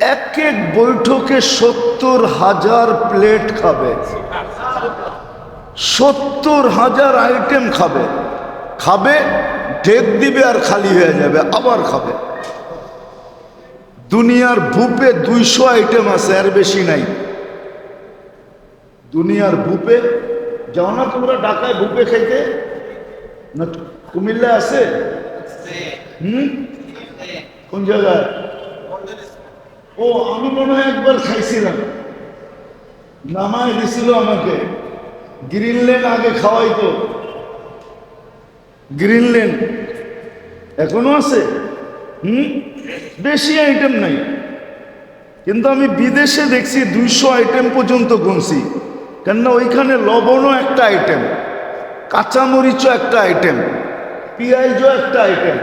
এক এক বৈঠকে সত্তর হাজার প্লেট খাবে। সত্তর হাজার আইটেম খাবে। খাবে ঢেক দিবে আর খালি হয়ে যাবে আবার খাবে। দুনিয়ার বুপে দুইশো আইটেম আছে আর বেশি নাই। দুনিয়ার বুপে যাও না তোমরা ঢাকায় বুপে খাইতে? না কুমিল্লা আছে। হুম? কোন জায়গায়? ও, আমি মনে হয় একবার খাইছিলাম। নামায় দিছিল আমাকে। গ্রিনল্যান্ড আগে খাওয়াইতো। গ্রিনল্যান্ড এখনও আছে? হুম? বেশি আইটেম নাই। কিন্তু আমি বিদেশে দেখছি দুইশো আইটেম পর্যন্ত গুনছি। কেননা ওইখানে লবণও একটা আইটেম কাঁচামরিচও একটা আইটেম পেঁয়াজও একটা আইটেম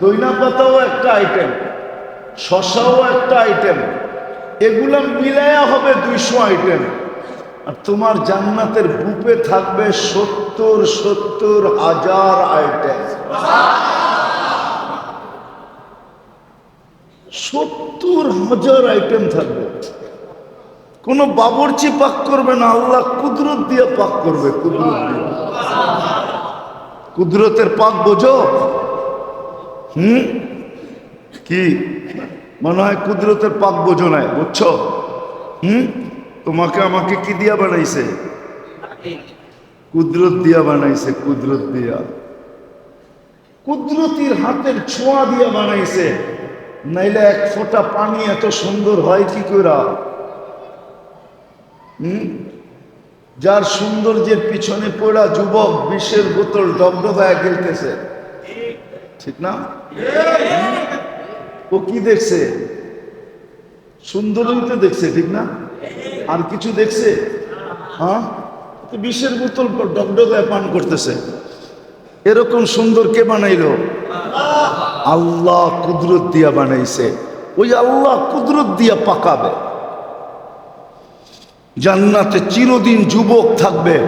দইনা পাতাও একটা আইটেম শশাও একটা আইটেম এগুলো মিলায়া হবে দুইশো আইটেম আর তোমার জান্নাতের বুপে থাকবে সত্তর সত্তর হাজার আইটেম সত্তর হাজার আইটেম থাকবে। কোনো বাবরচি পাক করবে না, আল্লাহ কুদরত দিয়ে পাক করবে, কুদরত দিয়ে। কুদরতের পাক বোঝো? হুম? কি? মনে হয় কুদরতের পাক বোঝো নাই, বুঝছ? হুম? তোমাকে আমাকে কি দিয়া বানাইছে? কুদরত দিয়া বানাইছে, কুদরত দিয়া। কুদরতির হাতের ছোঁয়া দিয়া বানাইছে। নাইলে এক ফোঁটা পানি এত সুন্দর হয় কি করে হুম? যার সৌন্দর্যের পিছনে পড়া যুবক বিষের বোতল ডবডবায় গেলতেছে। ঠিক না? ও কি দেখছে? সুন্দরই তো দেখছে, ঠিক না? আর কিছু দেখছে? হ্যাঁ? বিষের বোতল ডগডগায় পান করতেছে। এরকম সুন্দর কে বানাইলো? আল্লাহ কুদরত দিয়া বানাইছে। ওই আল্লাহ কুদরত দিয়া পাকাবে। জান্নাতে চিরদিন যুবক থাকবে।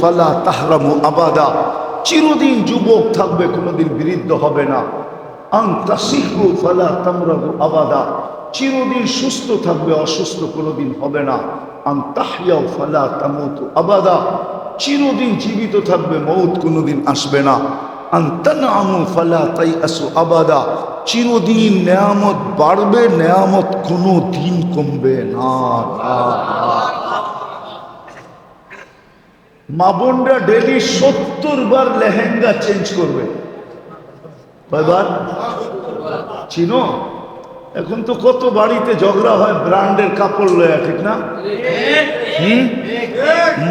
ফালা তাহরামু আবাদা। চিরদিন যুবক থাকবে, কোনোদিন বিরুদ্ধ হবে না। আবাদা। চিরদিন সুস্থ থাকবে, অসুস্থ কোনোদিন হবে না। আন্তাহিয়াও ফালা তামুতু আবাদা। চিরদিন জীবিত থাকবে মৌত কোনোদিন আসবে না। আন্তানামু ফালা তাই আসু আবাদা। চিরদিন নেয়ামত বাড়বে, নেয়ামত কোনো দিন কমবে না। মা বোনরা ডেলি সত্তর বার লেহেঙ্গা চেঞ্জ করবে। চিনো? এখন তো কত বাড়িতে ঝগড়া হয়, ব্র্যান্ডের কাপড় লয়া, ঠিক না? হুম?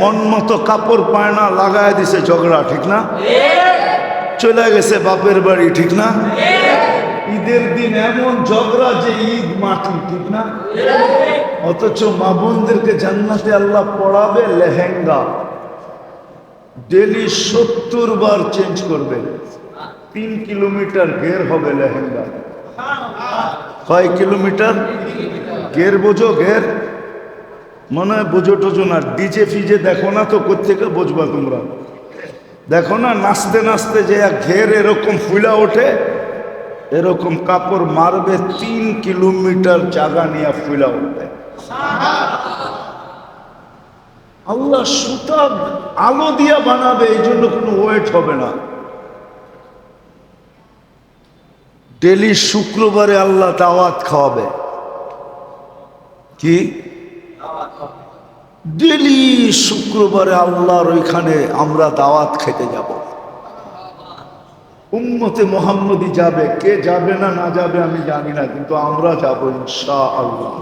মন মতো কাপড় পায় না, লাগায় দিছে ঝগড়া, ঠিক না? চলে গেছে বাপের বাড়ি, ঠিক না? ঈদের দিন এমন ঝগড়া যে ঈদ মাটি, ঠিক না? অথচ মা বোনদেরকে জান্নাতে আল্লাহ পড়াবে লেহেঙ্গা। ডেলি সত্তর বার চেঞ্জ করবে। তিন কিলোমিটার ঘের হবে লেহেঙ্গা। কয় কিলোমিটার? ঘের বোঝো, ঘের। মনে হয় বোঝো টোঝো না, ডিজে ফিজে দেখো না তো কোথেকে বুঝবা তোমরা? দেখো না, নাচতে নাচতে যে এক ঘের এরকম ফুলা ওঠে, এরকম কাপড় মারবে তিন কিলোমিটার জায়গা নিয়ে ফুলা উঠবে। আল্লাহ সুতা আলো দিয়া বানাবে এই জন্য কোনো ওয়েট হবে না। ডেলি শুক্রবারে আল্লাহ দাওয়াত খাওয়াবে। কি? ডেলি শুক্রবারে আল্লাহর ওইখানে আমরা দাওয়াত খেতে যাব। উম্মতে মোহাম্মদী যাবে, কে যাবে না না যাবে আমি জানি না, কিন্তু আমরা যাব ইনশা আল্লাহ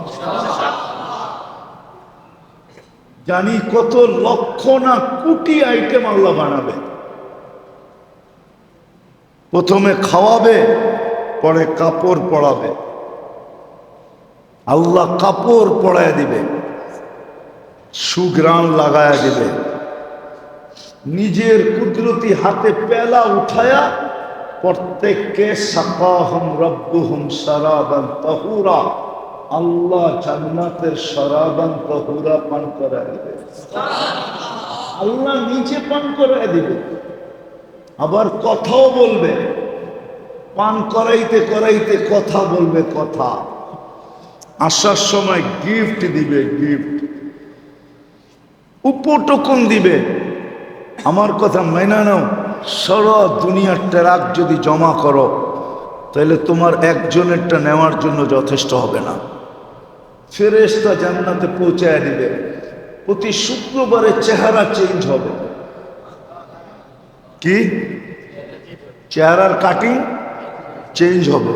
জানি কত লক্ষ না কোটি আইটেম আল্লাহ বানাবে। প্রথমে খাওয়াবে পরে কাপড় পরাবে। আল্লাহ কাপড় পরায় দিবে সুগ্রাম লাগায় দিবে। নিজের কুদরতি হাতে পেলা উঠায়া প্রত্যেককে সাকাহম রব্বুহুম সারাবান তাহুরা, আল্লাহ জান্নাতের সারাবান তাহুরা পান করায় দিবে। আল্লাহ নিজে পান করায় দিবে। আবার কথাও বলবে পান করাইতে করাইতে কথা বলবে কথা। আসার সময় গিফট দিবে গিফট উপটকন দিবে। আমার কথা মেনে নাও, সারা দুনিয়ার ট্রাক যদি জমা করো, তাহলে তোমার একজনেরটা নেওয়ার জন্য যথেষ্ট হবে না। ফেরেস্তা জান্নাতে পৌঁছায় দিবে। প্রতি শুক্রবারে চেহারা চেঞ্জ হবে। কি? চেহারার কাটিং চেঞ্জ হবে।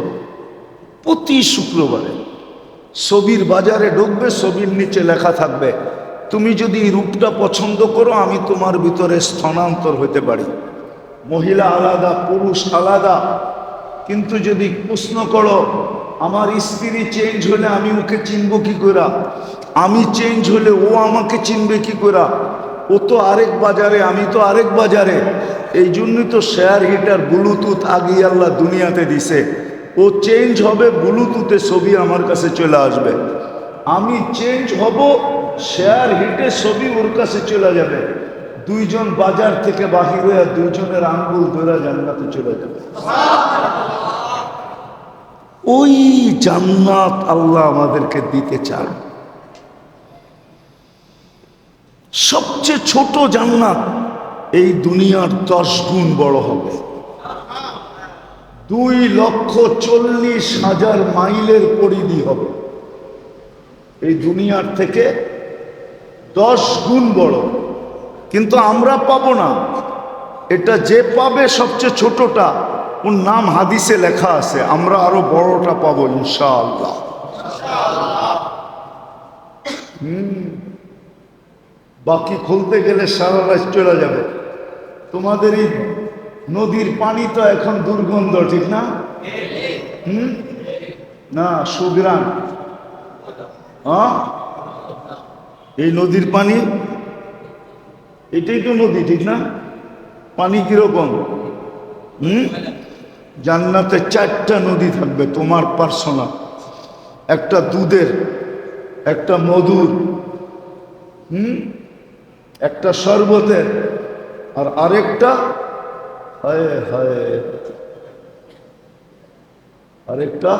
প্রতি শুক্রবারে ছবির বাজারে ঢুকবে, ছবির নিচে লেখা থাকবে, তুমি যদি রূপটা পছন্দ করো, আমি তোমার ভিতরে স্থানান্তর হতে পারি। মহিলা আলাদা, পুরুষ আলাদা। কিন্তু যদি প্রশ্ন করো, আমার স্ত্রী চেঞ্জ হলে আমি ওকে চিনব কি করে? আমি চেঞ্জ হলে ও আমাকে চিনবে কি করে? ও তো আরেক বাজারে, আমি তো আরেক বাজারে। এই জন্যই তো শেয়ার হিটার ব্লুটুথ আগে আল্লাহ দুনিয়াতে দিছে। ও চেঞ্জ হবে ব্লুটুথে ছবি আমার কাছে চলে আসবে। আমি চেঞ্জ হব শেয়ার হিটে ছবি ওর কাছে চলে যাবে। দুইজন বাজার থেকে বাহির হয়ে দুইজনের আঙ্গুল ধরা জান্নাতে চলে যাবে। ওই জান্নাত আল্লাহ আমাদেরকে দিতে চান। সবচেয়ে ছোট জান্নাত এই দুনিয়ার দশ গুণ বড় হবে। দুই লক্ষ চল্লিশ হাজার মাইলের পরিধি হবে। এই দুনিয়ার থেকে দশ গুণ বড়। কিন্তু আমরা পাবো না। এটা যে পাবে সবচেয়ে ছোটটা, ওর নাম হাদিসে লেখা আছে, আমরা আরও বড়টা পাবো ইনশাআল্লাহ। হুম। বাকি খুলতে গেলে সারা রাত চলে যাবে। তোমাদের এই নদীর পানি তো এখন দুর্গন্ধ, ঠিক না? হুম? না সুগ্রাম এই নদীর পানি? এটাই তো নদী, ঠিক না? পানি কীরকম? হুম? জান্নাতে চারটা নদী থাকবে, তোমার পার্সোনাল। একটা দুধের, একটা মধুর। হুম? একটা শরবতের, আর আরেকটা, হায় হায়, আরেকটা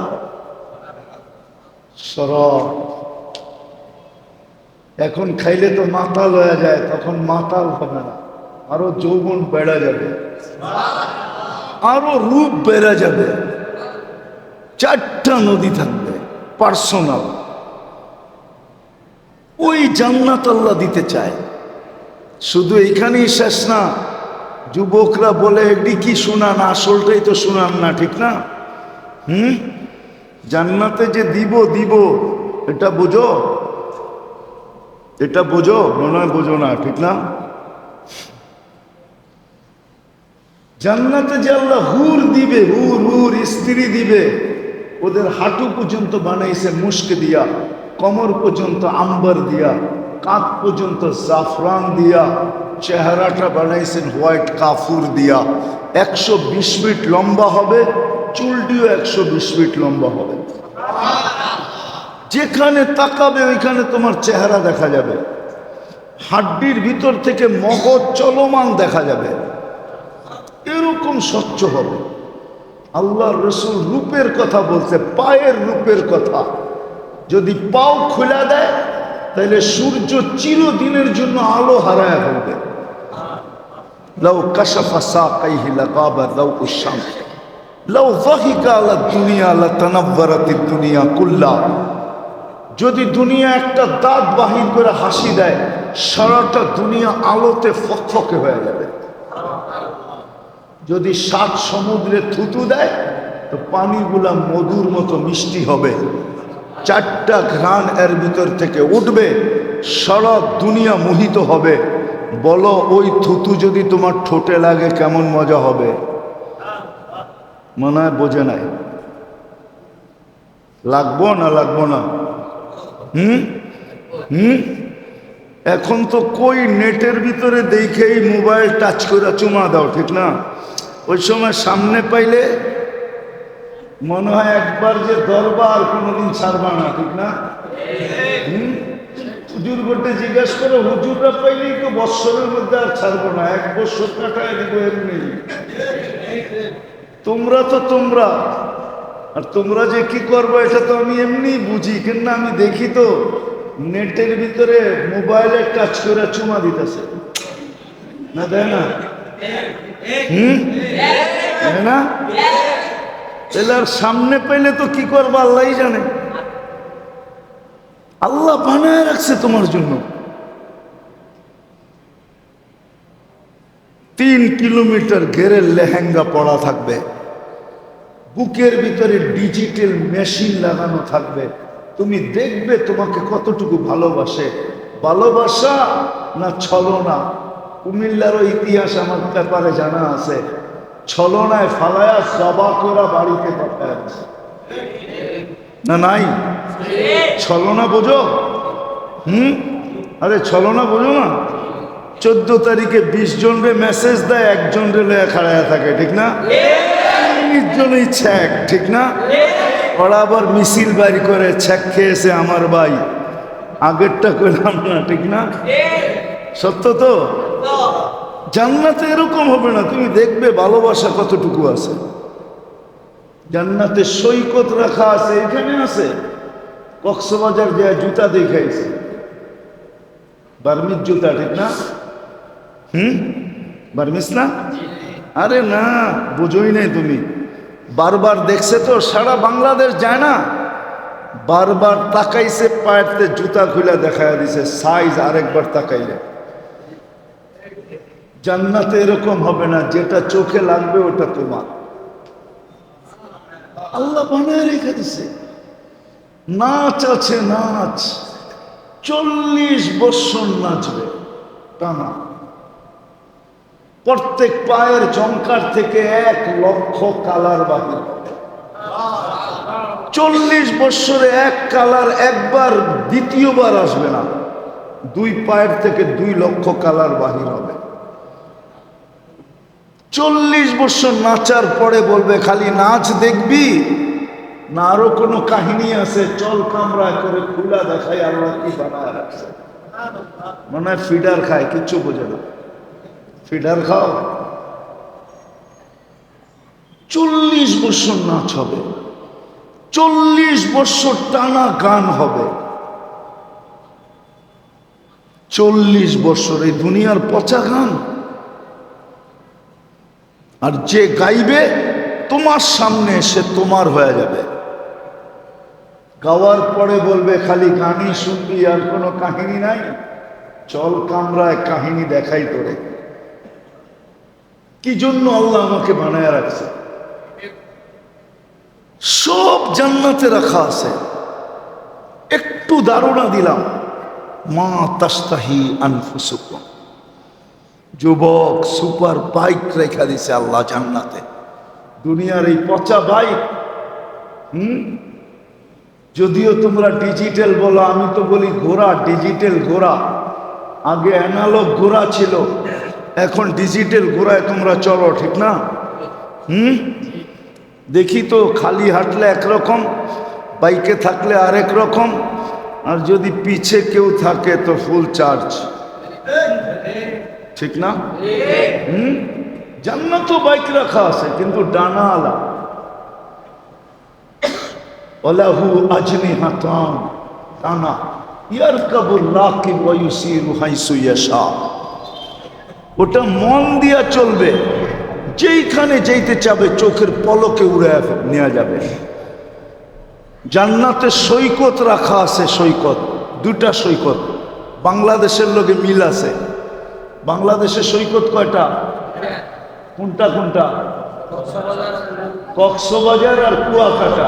সরব এখন খাইলে তো মাতাল হয়ে যায়, তখন মাতাল হবে না, আরও যৌবন বেড়া যাবে, আরও রূপ বেড়া যাবে। চারটা নদী থাকবে, পার্সোনাল। ওই জান্নাত আল্লাহ দিতে চায়। শুধু এইখানেই শেষ না, যুবকরা বলে এটি কি শোনান? আসলটাই তো শোনান না, ঠিক না? হুম? জান্নাতে যে দিব দিব, এটা বোঝো? এটা বোঝো? মনে হয় বোঝো না, ঠিক না? জান্নাতে যে আল্লাহ হুর দিবে, হুর হুর, স্ত্রী দিবে, ওদের হাঁটু পর্যন্ত বানাইছে মুস্ক দিয়া, কমর পর্যন্ত আম্বার দিয়া। কাঁধ পর্যন্ত জাফরান দিয়া চেহারাটা বানাইছেন হোয়াইট কাফুর দিয়া। একশো বিশ ফিট লম্বা হবে, চুলটিও একশো বিশ ফিট লম্বা হবে। যেখানে তাকাবে, ওইখানে তোমার চেহারা দেখা যাবে। হাড্ডির ভিতর থেকে মগজ চলমান দেখা যাবে। এরকম স্বচ্ছ হবে। আল্লাহ রসুল রূপের কথা বলছে, পায়ের রূপের কথা। যদি পাও খোলা দেয় তাহলে সূর্য চিরদিনের জন্য আলো হারায় ফেলবে। লাউ কাশাফা সাকাইহি লাগাবা লাউ উশাম লাউ যাহিকা আলা দুনিয়া লা তানাব্বারাতি দুনিয়া কুল্লা। যদি দুনিয়া একটা দাঁত বাহির করে হাসি দেয়, সারাটা দুনিয়া আলোতে ফকফকে হয়ে যাবে। যদি সাত সমুদ্রে থুতু দেয়, তো পানিগুলা মধুর মতো মিষ্টি হবে। চারটা ঘ্রাণ এর ভিতর থেকে উঠবে, সারা দুনিয়া মোহিত হবে। বলো, ওই থুতু যদি তোমার ঠোঁটে লাগে, কেমন মজা হবে? মনে হয় বোঝে নাই। লাগবো না লাগবো না? হুম? হুম? এখন তো কই নেটের ভিতরে দেখেই মোবাইল টাচ করে চুমা দাও, ঠিক না? ওই সময় সামনে পাইলে মনে হয় একবার যে দরবার কোনোদিন ছাড়বা না, ঠিক না? হুজুর করতে জিজ্ঞেস করো, হুজুররা পাইলেই তো বৎসরের মধ্যে আর ছাড়বো না, এক বছর কাটায় দিব এমনি। তোমরা তো তোমরা, আর তোমরা যে কি করব এটা তো আমি এমনি বুঝি কিন্তু আমি দেখি তো নেটের ভিতরে মোবাইলে টাচ করে চুমা দিতেছে। না দেয় না? হুম? না? তাহলে আর সামনে পেলে তো কি করব, আল্লাহই জানে। আল্লাহ বানায় রাখছে তোমার জন্য। তিন কিলোমিটার ঘেরের লেহেঙ্গা পড়া থাকবে। বুকের ভিতরে ডিজিটাল মেশিন লাগানো থাকবে। তুমি দেখবে তোমাকে কতটুকু ভালোবাসে। ভালোবাসা না ছলনা? কুমিল্লারও ইতিহাস আমার ব্যাপারে জানা আছে। ছলনায় ফালায়া জবা করা বাড়িতে আছে। না, নাই? ছলনা বোঝো? হুম? আরে, ছলনা বোঝো না? চোদ্দ তারিখে বিশ জনরে মেসেজ দেয়, একজন রেলে খাড়ায় থাকে, ঠিক না? উনিশ জনই ছ্যাক ঠিক না? ওরা আবার মিছিল বাড়ি করে ছ্যাক খেয়েছে আমার ভাই। আগেরটা করলাম না, ঠিক না? সত্য তো? জান্নাতে এরকম হবে না, তুমি দেখবে ভালোবাসা কতটুকু আছে। জান্নাতে সৈকত রাখা আছে, এখানে আছে। কক্সবাজার যে জুতা দেখাইছে। বার্মির জুতা, ঠিক না? হুম? বার্মিস না? আরে না, বুঝোই নাই তুমি। বারবার দেখছে তো, সারা বাংলাদেশ যায় না। বারবার তাকাইছে পায়েরতে জুতা খুলে দেখায় দিছে সাইজ আরেকবার তাকাইলে। জান্নাতে এরকম হবে না, যেটা চোখে লাগবে ওটা তোমার। আল্লাহ বানায় রেখে দিছে। নাচ আছে, নাচ। চল্লিশ বৎসর নাচবে টানা প্রত্যেক পায়ের জঙ্কার থেকে এক লক্ষ কালার বাহির চল্লিশ বৎসরে এক কালার একবার, দ্বিতীয়বার আসবে না। দুই পায়ের থেকে দুই লক্ষ কালার বাহির হবে। চল্লিশ বছর নাচার পরে বলবে, খালি নাচ দেখবি? না, আরও কোনো কাহিনী আছে, চল কামড়া করে খুলা দেখাই, আল্লাহ কি বানায় রাখছে? মনে হয় ফিডার খায়, কিচ্ছু বোঝে না। ফিডার খাও। চল্লিশ বছর নাচ হবে। চল্লিশ বছর টানা গান হবে। চল্লিশ বছর এই দুনিয়ার পচা গান। আর যে গাইবে, তোমার সামনে সে তোমার হয়ে যাবে। গাওয়ার পরে বলবে, খালি গানই শুনবি, আর কোনো কাহিনী নাই? চল কামরায় কাহিনী দেখাই তোরে। কি জন্য আল্লাহ আমাকে বানায় রাখছে? সব জান্নাতে রাখা আছে। একটু ধারণা দিলাম, মা তাস্তাহি আনফুসুকুম। যুবক সুপার বাইক রেখা দিছে আল্লাহ জান্নাতে। দুনিয়ার এই পচা বাইক, হুম? যদিও তোমরা ডিজিটাল বলো, আমি তো বলি ঘোড়া, ডিজিটাল ঘোড়া। আগে অ্যানালগ ঘোড়া ছিল, এখন ডিজিটাল ঘোড়ায় তোমরা চলো ঠিক না? হুম? দেখি তো, খালি হাঁটলে একরকম, বাইকে থাকলে আরেক রকম, আর যদি পিছে কেউ থাকে তো ফুল চার্জ ঠিক না? হুম? জান্নাতও বাইক রাখা আছে, কিন্তু ডানা আলা ওলাহু আজনি হাতান টানা ইয়ার কাবুল রাকিব ওয়ুসিরু হাইসু ইয়াশা। ওটা মন দিয়া চলবে, যেইখানে যেতে চাবে চোখের পলকে উড়ে নেওয়া যাবে। জান্নাতে সৈকত রাখা আছে সৈকত, দুটা সৈকত। বাংলাদেশের লোকে মিল আছে। বাংলাদেশের সৈকত কয়টা? কোনটা কোনটা? কক্সবাজার আর কুয়াকাটা।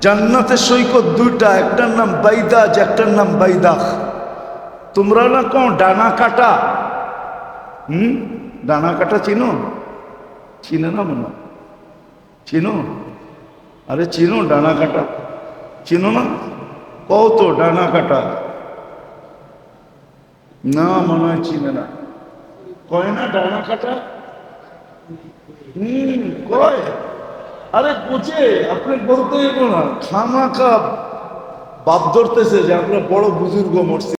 জান্নাতের সৈকত দুইটা, একটার নাম বাইদাজ, একটার নাম বাইদাখ। তোমরা না কোন ডানা কাটা হুম? ডানা কাটা চিনো? চিনে না মনে চিনো? আরে চিনো ডানা কাটা চিনো না? কত ডানা কাটা না, মনে হয় চিনে না। কয় না, ডানা কাটা? হম, কয়? আরে কোচে আপনি বলতে না। কাপ বাপ ধরতেছে যে আমরা বড় বুজুর্গ মরছি।